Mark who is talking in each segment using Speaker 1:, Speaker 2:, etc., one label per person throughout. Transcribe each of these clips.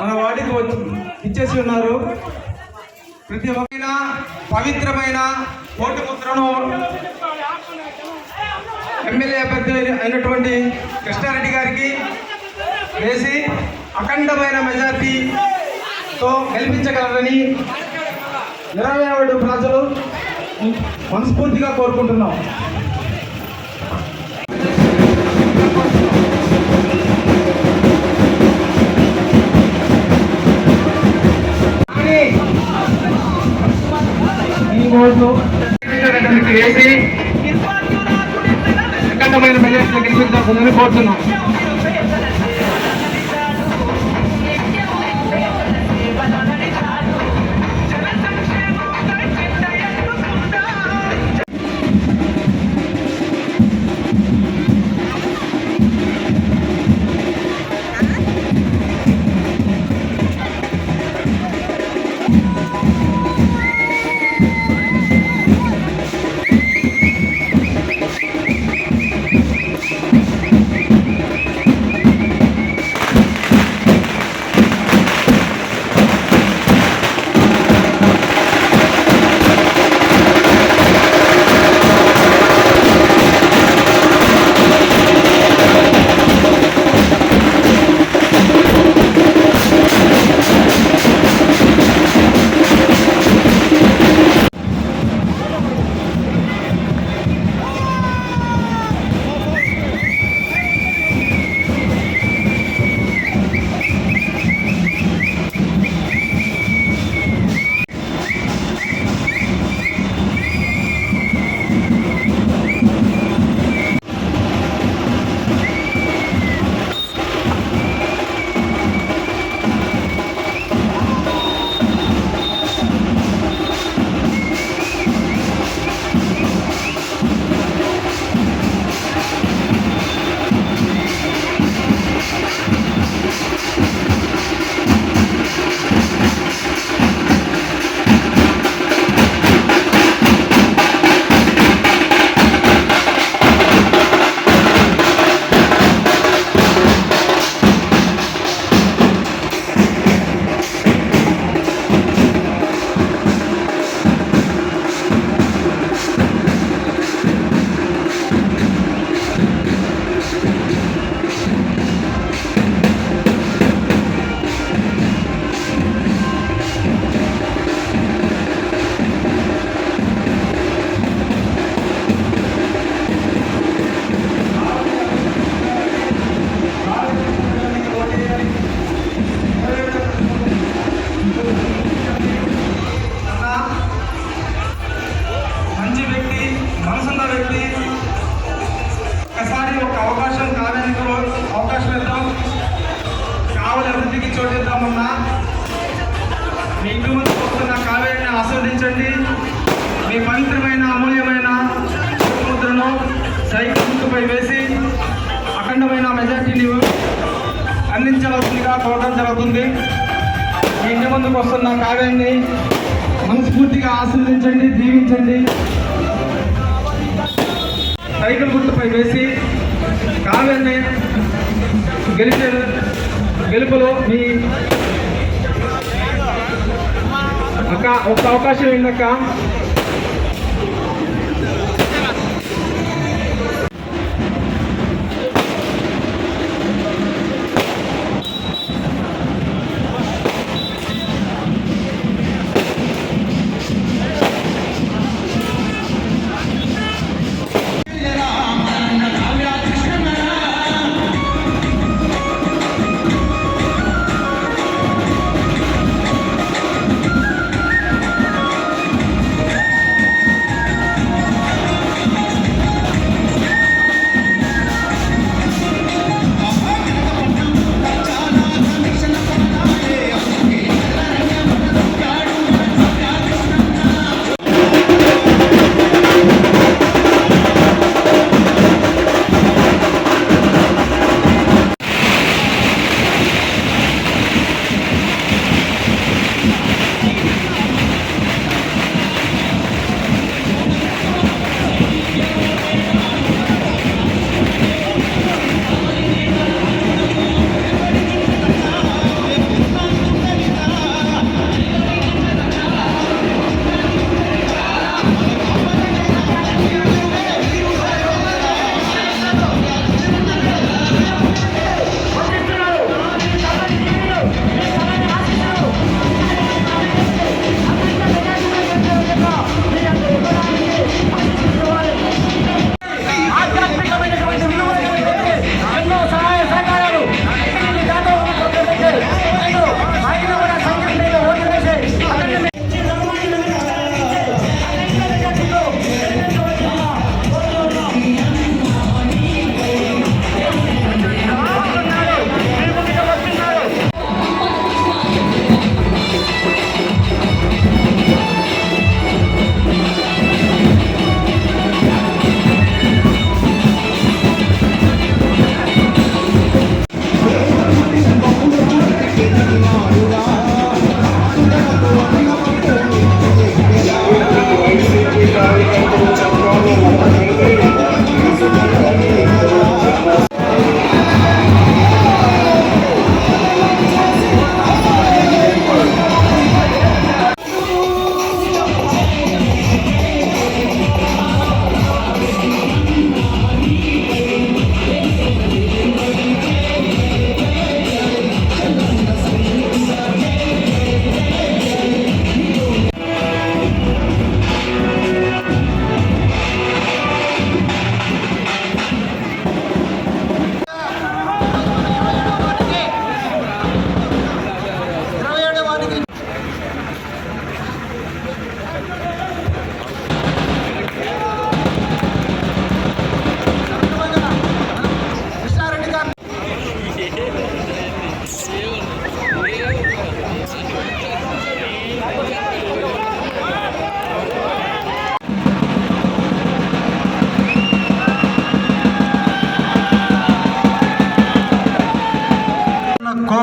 Speaker 1: మన వాటికి వచ్చి ఇచ్చేసి ఉన్నారు. ప్రతి ఒక్కైన పవిత్రమైన ఓటు ముద్రను ఎమ్మెల్యే అభ్యర్థి అయినటువంటి కృష్ణారెడ్డి గారికి వేసి అఖండమైన మెజార్టీతో గెలిపించగలరని ఇరవై ఏడు ప్రజలు మనస్ఫూర్తిగా కోరుకుంటున్నాం. ఈ ఓట్లు గెలిపించేటటువంటి వేసి అఖండమైన కోరుతున్నాం. అందించవలసిందిగా చూడడం జరుగుతుంది. మీ ఇంటి ముందుకు వస్తున్న కావ్యాన్ని మనస్ఫూర్తిగా ఆశీర్వదించండి దీవించండి. సైకిల్ గుర్తుపై వేసి కావ్యాన్ని గెలిచే గెలుపులో మీ అక్క ఒక అవకాశం ఏంటక్క?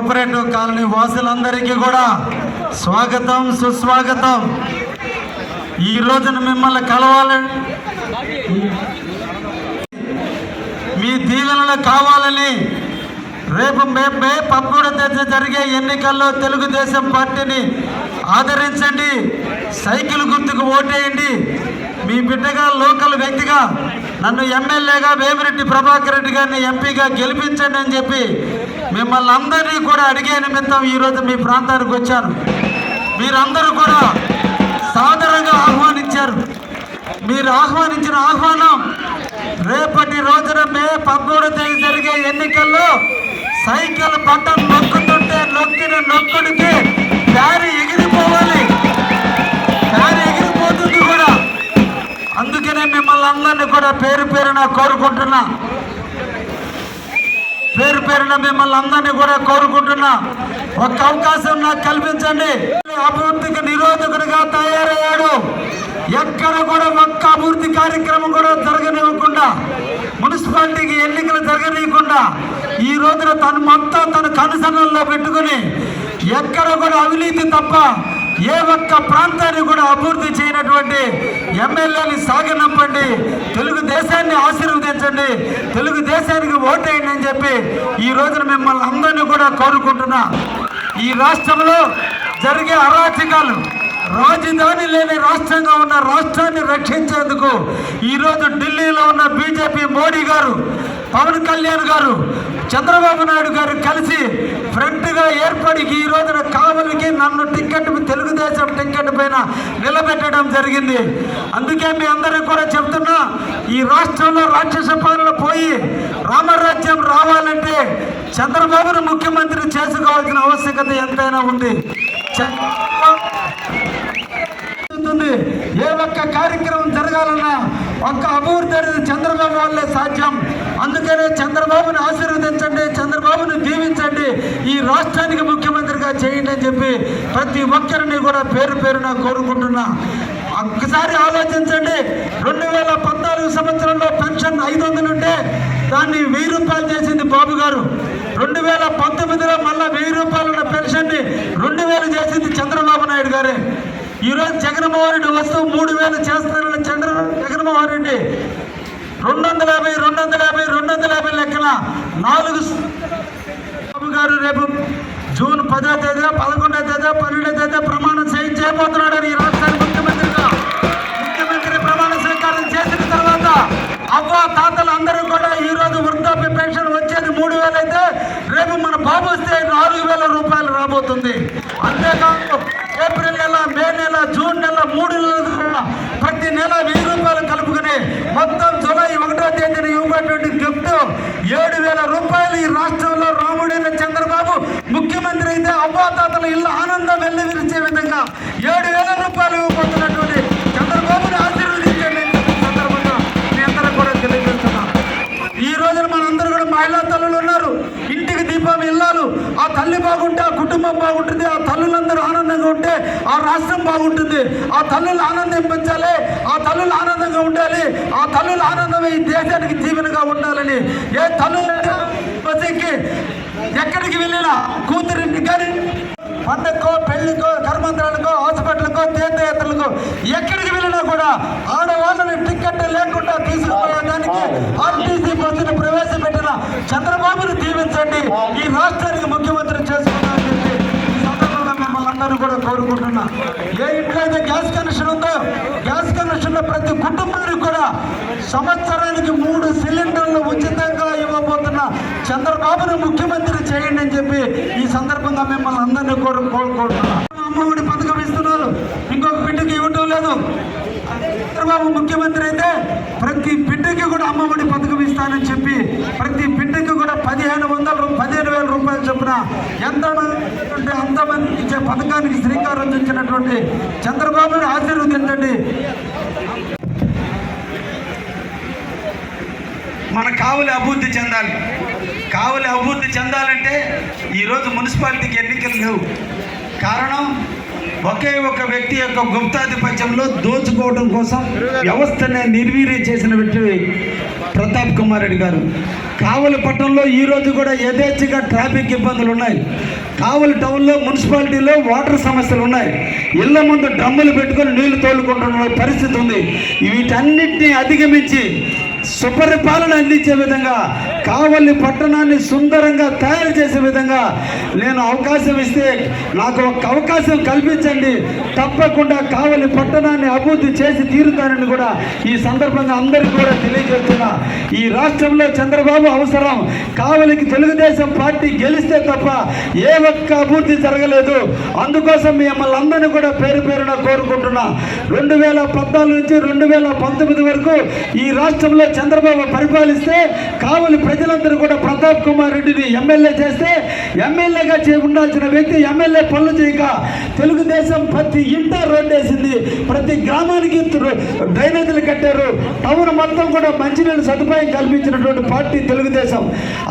Speaker 2: కోఆపరేటివ్ కాలనీ వాసులందరికీ కూడా స్వాగతం సుస్వాగతం. ఈ రోజున మిమ్మల్ని కలవాలని మీ దీవెనలు కావాలని రేపు మే మే పదమూడవ తేదీ జరిగే ఎన్నికల్లో తెలుగుదేశం పార్టీని ఆదరించండి. సైకిల్ గుర్తుకు ఓటేయండి. మీ బిడ్డగా లోకల్ వ్యక్తిగా నన్ను ఎమ్మెల్యేగా వేమిరెడ్డి ప్రభాకర్ రెడ్డి గారిని ఎంపీగా గెలిపించండి అని చెప్పి మిమ్మల్ని అందరినీ కూడా అడిగే నిమిత్తం ఈరోజు మీ ప్రాంతానికి వచ్చాను. మీరందరూ కూడా సాదరంగా ఆహ్వానించారు. మీరు ఆహ్వానించిన ఆహ్వానం రేపటి రోజున మే పదమూడు తేదీ జరిగే ఎన్నికల్లో సైకిల్ బటన్ నొక్కుతుంటే నొక్కిన నొక్కుడికి దారి ఎగిరిపోవాలి. అందుకనే మిమ్మల్ని అందరినీ కూడా పేరు పేరున కోరుకుంటున్నా. పేరు పేరున మిమ్మల్ని అందరినీ కూడా కోరుకుంటున్నా. ఒక్క అవకాశం నాకు కల్పించండి. అభివృద్ధికి నిరోధకుడిగా తయారయ్యాడు. ఎక్కడ కూడా ఒక్క అభివృద్ధి కార్యక్రమం కూడా జరగనివ్వకుండా మున్సిపాలిటీకి ఎన్నికలు జరగనీయకుండా ఈ రోజున తను మొత్తం తన కనుసన్నల్లో పెట్టుకుని ఎక్కడ కూడా అవినీతి తప్ప ఏ ఒక్క ప్రాంతాన్ని కూడా అభివృద్ధి చేయనటువంటి ఎమ్మెల్యేని సాగనంపండి తెలుగుదేశాన్ని ఆశీర్వదించండి తెలుగుదేశానికి ఓటేయండి అని చెప్పి ఈ రోజున మిమ్మల్ని అందరినీ కూడా కోరుకుంటున్నా. ఈ రాష్ట్రంలో జరిగే అరాచకాలు రాజధాని లేని రాష్ట్రంగా ఉన్న రాష్ట్రాన్ని రక్షించేందుకు ఈరోజు ఢిల్లీలో ఉన్న బీజేపీ మోడీ గారు పవన్ కళ్యాణ్ గారు చంద్రబాబు నాయుడు గారు కలిసి ఫ్రంట్గా ఏర్పడి ఈ రోజున కావలికి నన్ను టికెట్ తెలుగుదేశం టికెట్ పైన నిలబెట్టడం జరిగింది. అందుకే మీ అందరికీ కూడా చెప్తున్నా ఈ రాష్ట్రంలో రాక్షస పాలన పోయి రామరాజ్యం రావాలంటే చంద్రబాబును ముఖ్యమంత్రి చేసుకోవాల్సిన ఆవశ్యకత ఎంతైనా ఉంది. చంద్రబాబు ఏ ఒక్క కార్యక్రమం జరగాలన్నా ఒక్క అభివృద్ధి చంద్రబాబు వల్లే సాధ్యం. అందుకనే చంద్రబాబుని ఆశీర్వదించండి చంద్రబాబుని దీవించండి ఈ రాష్ట్రానికి ముఖ్యమంత్రిగా చేయండి అని చెప్పి ప్రతి ఒక్కరిని కూడా పేరు పేరున కోరుకుంటున్నా. ఒక్కసారి ఆలోచించండి రెండు వేల పద్నాలుగు సంవత్సరంలో పెన్షన్ ఐదు వందలు ఉంటే దాన్ని వెయ్యి రూపాయలు చేసింది బాబు గారు. రెండు వేల పంతొమ్మిదిలో మళ్ళీ వెయ్యి రూపాయలు ఉన్న పెన్షన్ని రెండు వేలు చేసింది చంద్రబాబు నాయుడు గారే. ఈరోజు జగన్మోహన్ రెడ్డి వస్తూ మూడు వేలు చేస్తారని చంద్ర జగన్మోహన్ రెడ్డి. రెండు వందల యాభై రెండు వందల యాభై రెండు వందల యాభై లెక్కన నాలుగు బాబు గారు రేపు జూన్ పదో తేదీ పదకొండో తేదీ పన్నెండో తేదీ ప్రమాణం చేయబోతున్నాడు ఈ రాష్ట్రానికి ముఖ్యమంత్రిగా ముఖ్యమంత్రి ప్రమాణ స్వీకారం చేసిన తర్వాత అవ్వ తాతలు అందరూ కూడా ఈ రోజు వృద్ధాప్య పెన్షన్ వచ్చేది మూడు వేలు అయితే రేపు మన బాబు వస్తే నాలుగు వేల రూపాయలు రాబోతుంది. అంతేకాదు ఏప్రిల్ నెల మే నెల జూన్ నెల మూడు నెలల ప్రతి నెల వెయ్యి రూపాయలు కలుపుకుని మొత్తం జూలై ఒకటో తేదీన ఇవ్వబడినటువంటి గిఫ్ట్ ఏడు వేల రూపాయలు. ఈ రాష్ట్రంలో రాముడైన చంద్రబాబు ముఖ్యమంత్రి అయితే అవ్వాతాతల ఇల్లు ఆనందం వెల్లివిరిచే విధంగా ఏడు వేల రూపాయలు ఇవ్వబోతున్నటువంటి చంద్రబాబుని ఆశీర్వదించండి ఈ సందర్భంగా మీ అందరూ కూడా తెలియజేస్తున్నా. ఈ రోజున మనందరూ కూడా మహిళా తల్లులు ఉన్నారు. ఇంటికి దీపం ఇల్లాలు. ఆ తల్లి బాగుంటే ఆ కుటుంబం బాగుంటుంది. ఆ ఆ రాష్ట్రం బాగుంటుంది. ఆ తల్లులు ఆనందం పెంచాలి. ఆ తల్లులు ఆనందంగా ఉండాలి. ఆ తల్లులు ఆనందమే ఈ దేశానికి జీవనగా ఉండాలని. ఏ తల్లులు ఎక్కడికి వెళ్ళినా కూతురిని కానీ పండగకో పెళ్ళికో కర్మంత్రాలకో హాస్పిటల్కో తీర్థయాత్రలకో ఎక్కడికి వెళ్ళినా కూడా ఆడవాళ్ళని టికెట్ లేకుండా తీసుకుపోయేదానికి ఆర్టీసీ బస్సును ప్రవేశపెట్టిన చంద్రబాబును దీవించండి. ఈ రాష్ట్రానికి ముఖ్యమంత్రి చేసుకున్నారని కూడా కోరుకుంటున్నా. ఏ ఇంట్లో అయితే గ్యాస్ కనెక్షన్ ఉందో గ్యాస్ కనెక్షన్ ప్రతి కుటుంబానికి కూడా సంవత్సరానికి మూడు సిలిండర్లు ఉచితంగా ఇవ్వబోతున్న చంద్రబాబును ముఖ్యమంత్రి చేయండి అని చెప్పి ఈ సందర్భంగా మిమ్మల్ని అందరినీ కోరు కోరుకుంటున్నా. అమ్మఒడి పథకం ఇస్తున్నారు. ఇంకొక బిడ్డకి ఇవ్వటం లేదు. చంద్రబాబు ముఖ్యమంత్రి అయితే ప్రతి బిడ్డకి కూడా అమ్మఒడి పథకం ఇస్తానని చెప్పి ప్రతి బిడ్డకి కూడా పదిహేను తరఫున చొప్పున అంటే అంతమంది ఇచ్చే పథకానికి శ్రీకారం చుట్టినటువంటి చంద్రబాబుని ఆశీర్వదించండి.
Speaker 1: మన కావులు అభివృద్ధి చెందాలి. కావులు అభివృద్ధి చెందాలంటే ఈరోజు మున్సిపాలిటీకి ఎన్నికలు లేవు. కారణం
Speaker 2: ఒకే ఒక వ్యక్తి యొక్క గుప్తాధిపత్యంలో దోచుకోవడం కోసం వ్యవస్థను నిర్వీర్యం చేసిన వ్యక్తి ప్రతాప్ కుమార్ రెడ్డి గారు. కావలి పట్టణంలో ఈరోజు కూడా యథేచ్ఛగా ట్రాఫిక్ ఇబ్బందులు ఉన్నాయి. కావలి టౌన్లో మున్సిపాలిటీలో వాటర్ సమస్యలు ఉన్నాయి. ఇళ్ళ ముందు డ్రమ్ములు పెట్టుకొని నీళ్ళు తోలుకుంటున్న పరిస్థితి ఉంది. వీటన్నిటిని అధిగమించి సుపరిపాలన అందించే విధంగా కావలి పట్టణాన్ని సుందరంగా తయారు చేసే విధంగా నేను అవకాశం ఇస్తే నాకు ఒక అవకాశం కల్పించండి. తప్పకుండా కావలి పట్టణాన్ని అభివృద్ధి చేసి తీరుతానని కూడా ఈ సందర్భంగా అందరికీ కూడా తెలియజేస్తున్నా. ఈ రాష్ట్రంలో చంద్రబాబు అవసరం. కావలికి తెలుగుదేశం పార్టీ గెలిస్తే తప్ప ఏ ఒక్క అభివృద్ధి జరగలేదు. అందుకోసం మిమ్మల్ని అందరినీ కూడా పేరు పేరున కోరుకుంటున్నా. రెండు వేల పద్నాలుగు నుంచి రెండు వేల పంతొమ్మిది వరకు ఈ రాష్ట్రంలో చంద్రబాబు పరిపాలిస్తే కావలి ప్రజలందరూ కూడా ప్రతాప్ కుమార్ రెడ్డిని ఎమ్మెల్యే చేస్తే ఎమ్మెల్యేగా చే ఉండాల్సిన వ్యక్తి ఎమ్మెల్యే పనులు చేయక తెలుగుదేశం ప్రతి ఇంట రోడ్డు వేసింది ప్రతి గ్రామానికి డ్రైనేజీలు కట్టారు. టౌన్ మొత్తం కూడా మంచినీళ్ళు సదుపాయం కల్పించినటువంటి పార్టీ తెలుగుదేశం.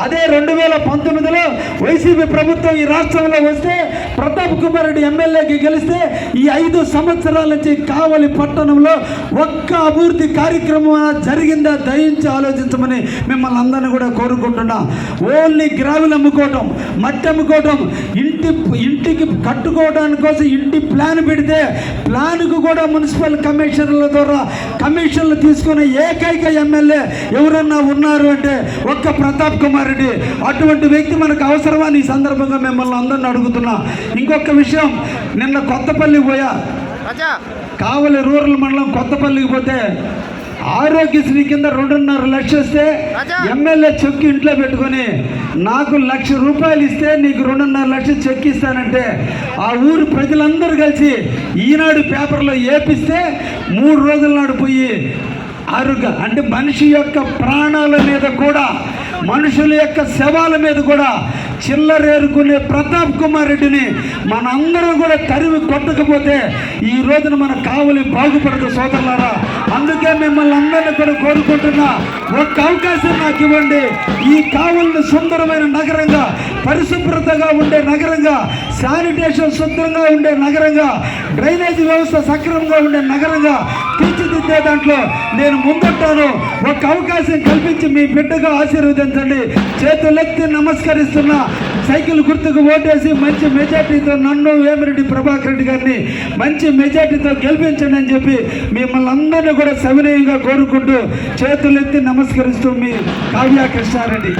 Speaker 2: అదే రెండు వేల పంతొమ్మిదిలో వైసీపీ ప్రభుత్వం ఈ రాష్ట్రంలో వస్తే ప్రతాప్ కుమార్ రెడ్డి ఎమ్మెల్యేకి గెలిస్తే ఈ ఐదు సంవత్సరాల నుంచి కావలి పట్టణంలో ఒక్క అభివృద్ధి కార్యక్రమం జరిగిందా దయించి ఆలోచించమని మిమ్మల్ని అందరినీ కూడా కోరుకుంటున్నా. ఓన్లీ గ్రావెల్ అమ్ముకోవటం మట్టి అమ్ముకోవటం ఇంటి ఇంటికి కట్టుకోవడానికి కోసం ఇంటి ప్లాన్ పెడితే ప్లాన్కు కూడా మున్సిపల్ కమిషనర్ల ద్వారా కమిషన్లు తీసుకునే ఏకైక ఎమ్మెల్యే ఎవరన్నా ఉన్నారు అంటే ఒక్క ప్రతాప్ కుమార్ రెడ్డి. అటువంటి వ్యక్తి మనకు అవసరమని ఈ సందర్భంగా మిమ్మల్ని అందరిని అడుగుతున్నా. ఇంకొక విషయం నిన్న కొత్తపల్లి పోయా. కావలి రూరల్ మండలం కొత్తపల్లికి పోతే ఆరోగ్యశ్రీ కింద రెండున్నర లక్షలు ఇస్తే ఎమ్మెల్యే చెక్ ఇంట్లో పెట్టుకొని నాకు లక్ష రూపాయలు ఇస్తే నీకు రెండున్నర లక్షలు చెక్ ఇస్తానంటే ఆ ఊరు ప్రజలందరూ కలిసి ఈనాడు పేపర్లో ఏపిస్తే మూడు రోజుల నాడు పోయి ఆరోగ్య అంటే మనిషి యొక్క ప్రాణాల మీద కూడా మనుషుల యొక్క శవాల మీద కూడా చిల్లరేరుకునే ప్రతాప్ కుమార్ రెడ్డిని మనందరం కూడా తరిమి కొట్టకపోతే ఈ రోజున మన కావలి బాగుపడదు సోదరులారా. అందుకే మిమ్మల్ని అందరినీ కూడా కోరుకుంటున్నా. ఒక్క అవకాశం నాకు ఇవ్వండి. ఈ కావలిని సుందరమైన నగరంగా పరిశుభ్రతగా ఉండే నగరంగా శానిటేషన్ శుద్ధంగా ఉండే నగరంగా డ్రైనేజీ వ్యవస్థ సక్రమంగా ఉండే నగరంగా తీర్చిదిద్దే దాంట్లో నేను ముందుంటాను. ఒక అవకాశం కల్పించి మీ బిడ్డగా ఆశీర్వదించండి. చేతులెత్తి నమస్కరిస్తున్నా. సైకిల్ గుర్తుకు ఓటేసి మంచి మెజార్టీతో నన్ను వేమిరెడ్డి ప్రభాకర్ రెడ్డి గారిని మంచి మెజార్టీతో గెలిపించండి అని చెప్పి మిమ్మల్ని అందరినీ కూడా సవినయంగా కోరుకుంటూ చేతులెత్తి నమస్కరిస్తూ మీ కావ్య కృష్ణారెడ్డి.